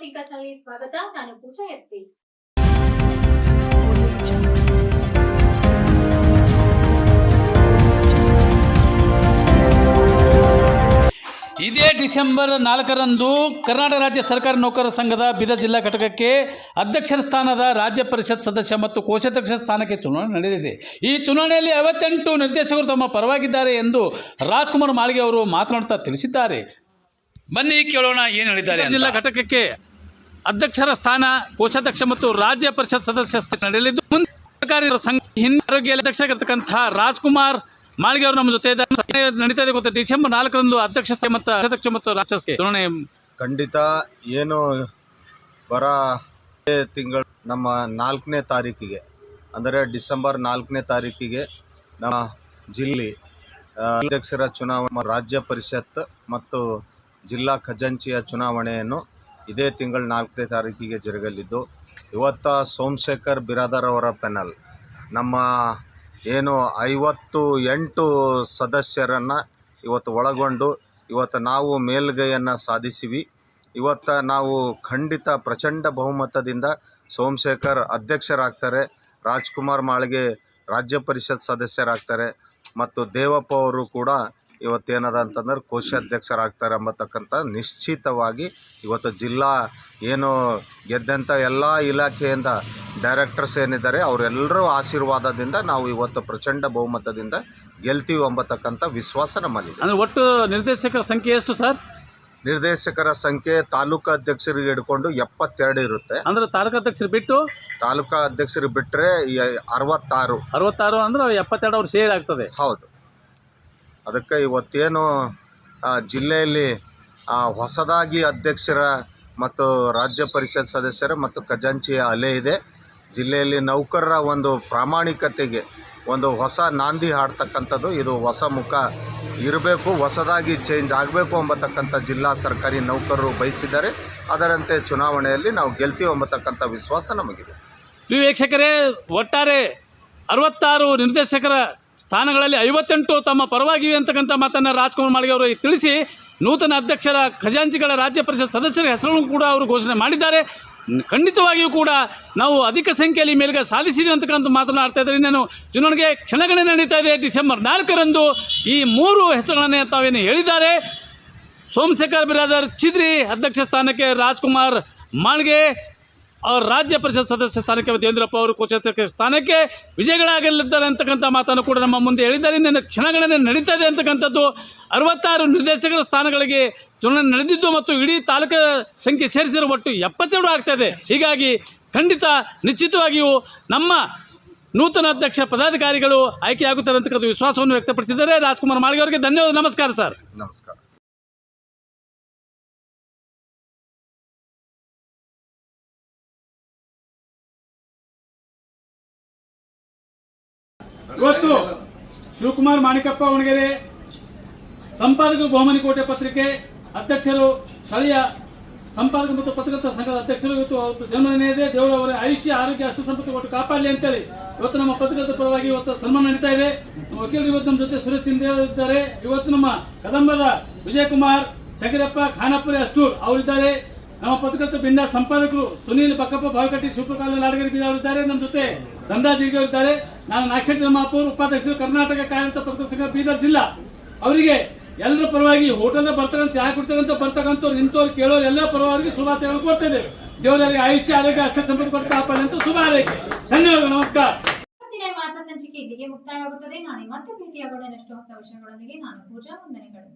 ಥಿಂಕರ್ಸ್ನಲ್ಲಿ ಸ್ವಾಗತ. ನಾನು ಪೂಜಾ ಎಸ್ಪಿ ಇದೇ ಡಿಸೆಂಬರ್ ನಾಲ್ಕರಂದು ಕರ್ನಾಟಕ ರಾಜ್ಯ ಸರ್ಕಾರಿ ನೌಕರರ ಸಂಘದ ಬೀದರ್ ಜಿಲ್ಲಾ ಘಟಕಕ್ಕೆ ಅಧ್ಯಕ್ಷರ ಸ್ಥಾನದ ರಾಜ್ಯ ಪರಿಷತ್ ಸದಸ್ಯ ಮತ್ತು ಕೋಶಾಧ್ಯಕ್ಷ ಸ್ಥಾನಕ್ಕೆ ಚುನಾವಣೆ ನಡೆದಿದೆ. ಈ ಚುನಾವಣೆಯಲ್ಲಿ ಐವತ್ತೆಂಟು ನಿರ್ದೇಶಕರು ತಮ್ಮ ಪರವಾಗಿದ್ದಾರೆ ಎಂದು ರಾಜ್ಕುಮಾರ್ ಮಾಳಿಗೆ ಅವರು ಮಾತನಾಡುತ್ತಾ ತಿಳಿಸಿದ್ದಾರೆ. ಬನ್ನಿ ಕೇಳೋಣ ಏನು ಹೇಳಿದ್ದಾರೆ ಜಿಲ್ಲಾ ಘಟಕಕ್ಕೆ ಅಧ್ಯಕ್ಷರ ಸ್ಥಾನ ಕೋಶಾಧ್ಯಕ್ಷ ಮತ್ತು ರಾಜ್ಯ ಪರಿಷತ್ ಸದಸ್ಯ ನಡೆಯಲಿದ್ದು ಮುಂದೆ ಸರ್ಕಾರಿ ಸಂಘ ಹಿಂದೆ ಆರೋಗ್ಯ ಅಧ್ಯಕ್ಷರಾಗಿರ್ತಕ್ಕಂತಹ ರಾಜ್ಕುಮಾರ್ ಮಾಳಿಗೆ ಅವರು ನಮ್ಮ ಜೊತೆ ಇದ್ದಾರೆ. ನಡೀತಾ ಇದೆ ಗೊತ್ತಾ ಡಿಸೆಂಬರ್ ನಾಲ್ಕರಂದು ಅಧ್ಯಕ್ಷ ಮತ್ತು ಅಧ್ಯಕ್ಷ ಮತ್ತು ರಾಜ್ಯ ಚುನಾವಣೆ ಖಂಡಿತ ಏನು ಬರ ತಿಂಗಳು ನಮ್ಮ ನಾಲ್ಕನೇ ತಾರೀಕಿಗೆ ಅಂದರೆ ಡಿಸೆಂಬರ್ ನಾಲ್ಕನೇ ತಾರೀಕಿಗೆ ನಮ್ಮ ಜಿಲ್ಲೆ ಅಧ್ಯಕ್ಷರ ಚುನಾವಣೆ ರಾಜ್ಯ ಪರಿಷತ್ ಮತ್ತು ಜಿಲ್ಲಾ ಖಜಾಂಚಿಯ ಚುನಾವಣೆಯನ್ನು ಇದೇ ತಿಂಗಳ ನಾಲ್ಕನೇ ತಾರೀಕಿಗೆ ಜರುಗಲಿದ್ದು, ಇವತ್ತ ಸೋಮಶೇಖರ್ ಬಿರಾದರ್ ಅವರ ಪೆನಲ್. ನಮ್ಮ ಏನು ಐವತ್ತು ಎಂಟು ಸದಸ್ಯರನ್ನು ಇವತ್ತು ಒಳಗೊಂಡು, ಇವತ್ತು ನಾವು ಮೇಲ್ಗೈಯನ್ನು ಸಾಧಿಸಿವಿ. ಇವತ್ತು ನಾವು ಖಂಡಿತ ಪ್ರಚಂಡ ಬಹುಮತದಿಂದ ಸೋಮಶೇಖರ್ ಅಧ್ಯಕ್ಷರಾಗ್ತಾರೆ. ರಾಜ್ಕುಮಾರ್ ಮಾಳಿಗೆ ರಾಜ್ಯ ಪರಿಷತ್ ಸದಸ್ಯರಾಗ್ತಾರೆ. ಮತ್ತು ದೇವಪ್ಪ ಅವರು ಕೂಡ ಇವತ್ತೇನದ ಅಂತಂದ್ರೆ ಕೋಶಾಧ್ಯಕ್ಷರಾಗ್ತಾರೆ ಎಂಬತಕ್ಕಂಥ ನಿಶ್ಚಿತವಾಗಿ ಇವತ್ತು ಜಿಲ್ಲಾ ಏನು ಗೆದ್ದಂಥ ಎಲ್ಲ ಇಲಾಖೆಯಿಂದ ಡೈರೆಕ್ಟರ್ಸ್ ಏನಿದ್ದಾರೆ ಅವರೆಲ್ಲರೂ ಆಶೀರ್ವಾದದಿಂದ ನಾವು ಇವತ್ತು ಪ್ರಚಂಡ ಬಹುಮತದಿಂದ ಗೆಲ್ತೀವಿ ಅಂಬತಕ್ಕಂಥ ವಿಶ್ವಾಸ ನಮ್ಮಲ್ಲಿ ಅಂದರೆ ಒಟ್ಟು ನಿರ್ದೇಶಕರ ಸಂಖ್ಯೆ ಎಷ್ಟು ಸರ್? ನಿರ್ದೇಶಕರ ಸಂಖ್ಯೆ ತಾಲೂಕು ಅಧ್ಯಕ್ಷರಿಗೆ ಹಿಡ್ಕೊಂಡು ಎಪ್ಪತ್ತೆರಡು ಇರುತ್ತೆ. ಅಂದ್ರೆ ತಾಲೂಕು ಅಧ್ಯಕ್ಷರು ಬಿಟ್ಟು? ತಾಲೂಕಾ ಅಧ್ಯಕ್ಷರು ಬಿಟ್ಟರೆ ಅರವತ್ತಾರು. ಅರವತ್ತಾರು ಅಂದ್ರೆ ಎಪ್ಪತ್ತೆರಡು ಅವ್ರು ಸೇರಿ ಆಗ್ತದೆ. ಹೌದು. ಅದಕ್ಕೆ ಇವತ್ತೇನು ಜಿಲ್ಲೆಯಲ್ಲಿ ಹೊಸದಾಗಿ ಅಧ್ಯಕ್ಷರ ಮತ್ತು ರಾಜ್ಯ ಪರಿಷತ್ ಸದಸ್ಯರ ಮತ್ತು ಖಜಾಂಚಿಯ ಅಲೆ ಇದೆ. ಜಿಲ್ಲೆಯಲ್ಲಿ ನೌಕರರ ಒಂದು ಪ್ರಾಮಾಣಿಕತೆಗೆ ಒಂದು ಹೊಸ ನಾಂದಿ ಹಾಡ್ತಕ್ಕಂಥದ್ದು. ಇದು ಹೊಸ ಮುಖ ಇರಬೇಕು, ಹೊಸದಾಗಿ ಚೇಂಜ್ ಆಗಬೇಕು ಅಂಬತಕ್ಕಂಥ ಜಿಲ್ಲಾ ಸರ್ಕಾರಿ ನೌಕರರು ಬಯಸಿದ್ದಾರೆ. ಅದರಂತೆ ಚುನಾವಣೆಯಲ್ಲಿ ನಾವು ಗೆಲ್ತೀವಿ ಅಂಬತಕ್ಕಂಥ ವಿಶ್ವಾಸ ನಮಗಿದೆ. ಪ್ರಿಯ ವೀಕ್ಷಕರೇ, ಒಟ್ಟಾರೆ ಅರವತ್ತಾರು ನಿರ್ದೇಶಕರ ಸ್ಥಾನಗಳಲ್ಲಿ ಐವತ್ತೆಂಟು ತಮ್ಮ ಪರವಾಗಿವೆ ಅಂತಕ್ಕಂಥ ಮಾತನ್ನು ರಾಜ್ಕುಮಾರ್ ಮಾಳಿಗೆ ಅವರು ತಿಳಿಸಿ, ನೂತನ ಅಧ್ಯಕ್ಷರ ಖಜಾಂಚಿಗಳ ರಾಜ್ಯ ಪರಿಷತ್ ಸದಸ್ಯರ ಹೆಸರನ್ನು ಕೂಡ ಅವರು ಘೋಷಣೆ ಮಾಡಿದ್ದಾರೆ. ಖಂಡಿತವಾಗಿಯೂ ಕೂಡ ನಾವು ಅಧಿಕ ಸಂಖ್ಯೆಯಲ್ಲಿ ಮೇಲ್ಗೆ ಸಾಧಿಸಿದ್ವಿ ಅಂತಕ್ಕಂಥ ಮಾತನಾಡ್ತಾ ಇದ್ದಾರೆ. ಇನ್ನೇನು ಚುನಾವಣೆಗೆ ಕ್ಷಣಗಣನೆ ನಡೀತಾ ಇದೆ. ಡಿಸೆಂಬರ್ ನಾಲ್ಕರಂದು ಈ ಮೂರು ಹೆಸರುಗಳನ್ನೇ ತಾವೇನು ಹೇಳಿದ್ದಾರೆ. ಸೋಮಶೇಖರ್ ಬಿರಾದರ್ ಚಿದ್ರಿ ಅಧ್ಯಕ್ಷ ಸ್ಥಾನಕ್ಕೆ ರಾಜ್ಕುಮಾರ್ ಮಾಳ್ಗೆ ಅವ್ರ ರಾಜ್ಯ ಪರಿಷತ್ ಸದಸ್ಯ ಸ್ಥಾನಕ್ಕೆ ಮತ್ತು ಯೇಂದ್ರಪ್ಪ ಅವರು ಕೋಶಾಧ್ಯಕ್ಷ ಸ್ಥಾನಕ್ಕೆ ವಿಜಯಗಳಾಗಲಿದ್ದಾರೆ ಅಂತಕ್ಕಂಥ ಮಾತನ್ನು ಕೂಡ ನಮ್ಮ ಮುಂದೆ ಹೇಳಿದ್ದಾರೆ. ಇನ್ನೇನು ಕ್ಷಣಗಣನೆ ನಡೀತದೆ ಅಂತಕ್ಕಂಥದ್ದು. ಅರವತ್ತಾರು ನಿರ್ದೇಶಕರ ಸ್ಥಾನಗಳಿಗೆ ಚುನಾವಣೆ ನಡೆದಿದ್ದು ಮತ್ತು ಇಡೀ ತಾಲೂಕು ಸಂಖ್ಯೆ ಸೇರಿಸಿರುವ ಒಟ್ಟು ಎಪ್ಪತ್ತೆರಡು ಆಗ್ತಾಯಿದೆ ಹೀಗಾಗಿ ಖಂಡಿತ ನಿಶ್ಚಿತವಾಗಿಯೂ ನಮ್ಮ ನೂತನ ಅಧ್ಯಕ್ಷ ಪದಾಧಿಕಾರಿಗಳು ಆಯ್ಕೆಯಾಗುತ್ತಾರೆ ಅಂತಕ್ಕಂಥ ವಿಶ್ವಾಸವನ್ನು ವ್ಯಕ್ತಪಡಿಸಿದ್ದಾರೆ. ರಾಜ್ಕುಮಾರ್ ಮಾಳಿಗೆ ಅವರಿಗೆ ಧನ್ಯವಾದ. ನಮಸ್ಕಾರ ಸರ್. ನಮಸ್ಕಾರ. ಇವತ್ತು ಶಿವಕುಮಾರ್ ಮಾಣಿಕಪ್ಪ ಒಣಗೆರೆ ಸಂಪಾದಕರು ಬಹುಮನಿಕೋಟೆ ಪತ್ರಿಕೆ ಅಧ್ಯಕ್ಷರು ಸ್ಥಳೀಯ ಸಂಪಾದಕ ಮತ್ತು ಪತ್ರಕರ್ತರ ಸಂಘದ ಅಧ್ಯಕ್ಷರು ಇವತ್ತು ಜನ್ಮದಿನ ಇದೆ. ದೇವರು ಅವರ ಆಯುಷ್ಯ, ಆರೋಗ್ಯ, ಅಷ್ಟು ಸಂಪತ್ತು ಕೊಟ್ಟು ಕಾಪಾಡಲಿ ಅಂತೇಳಿ ಇವತ್ತು ನಮ್ಮ ಪತ್ರಕರ್ತರ ಪರವಾಗಿ ಇವತ್ತು ಸನ್ಮಾನ ನಡೀತಾ ಇದೆ. ವಕೀಲರು ಇವತ್ತು ನಮ್ಮ ಜೊತೆ ಸುರೇಶ್ ಚಿಂದೆ ಇದ್ದಾರೆ ಇವತ್ತು ನಮ್ಮ ಕದಂಬದ ವಿಜಯಕುಮಾರ್ ಶಂಕರಪ್ಪ ಖಾನಾಪುರಿ ಅಷ್ಟೂರ್ ಅವರಿದ್ದಾರೆ. ನಮ್ಮ ಪತ್ರಕರ್ತ ಬಿಂದ ಸಂಪಾದಕರು ಸುನೀಲ್ ಬಕ್ಕಪ್ಪ ಬಾಲ್ಕಟ್ಟಿ ಶಿವಪ್ರಕಾಲ ನಾಡಗರಿ ಬೀದಾರಿದ್ದಾರೆ. ನಮ್ಮ ಜೊತೆ ಇದ್ದಾರೆ. ನಾನು ನಾಕ್ಷೇತ್ರ ಮಹಾಪೌರ್, ಉಪಾಧ್ಯಕ್ಷರು ಕರ್ನಾಟಕ ಕಾರ್ಯರತ ಪತ್ರಕರ್ತ ಸಂಘ, ಬೀದರ್ ಜಿಲ್ಲಾ. ಅವರಿಗೆ ಎಲ್ಲರ ಪರವಾಗಿ ಹೋಟೆಲ್ ಬರ್ತಕ್ಕಂಥ ಚಹಾ ಕುಡ್ತಕ್ಕಂಥ ಬರ್ತಕ್ಕಂಥ ನಿಂತವ್ರು, ಕೇಳೋರು ಎಲ್ಲ ಪರವಾಗಿ ಶುಭಾಶಯಗಳು ಕೊಡ್ತಾ ಇದ್ದೇವೆ. ದೇವರಲ್ಲಿ ಆಯುಷ್ಯ, ಆರೋಗ್ಯ, ಅಷ್ಟ ಸಂಪತ್ತು ಕಾಪಾಡಿ ಅಂತ ಶುಭ ಹಾರೈಕೆ. ಧನ್ಯವಾದಗಳು, ನಮಸ್ಕಾರ. ಮಾತಾ ಸಂಚಿಕೆ ಇಲ್ಲಿಗೆ ಮುಕ್ತಾಯವಾಗುತ್ತದೆ. ನಾಳೆ ಮತ್ತೆ ಭೇಟಿಯಾಗೋಣ. ಹೊಸ ವಿಷಯಗಳೊಂದಿಗೆ ನಾನು ಪೂಜಾ ವಂದನೆಗಳು.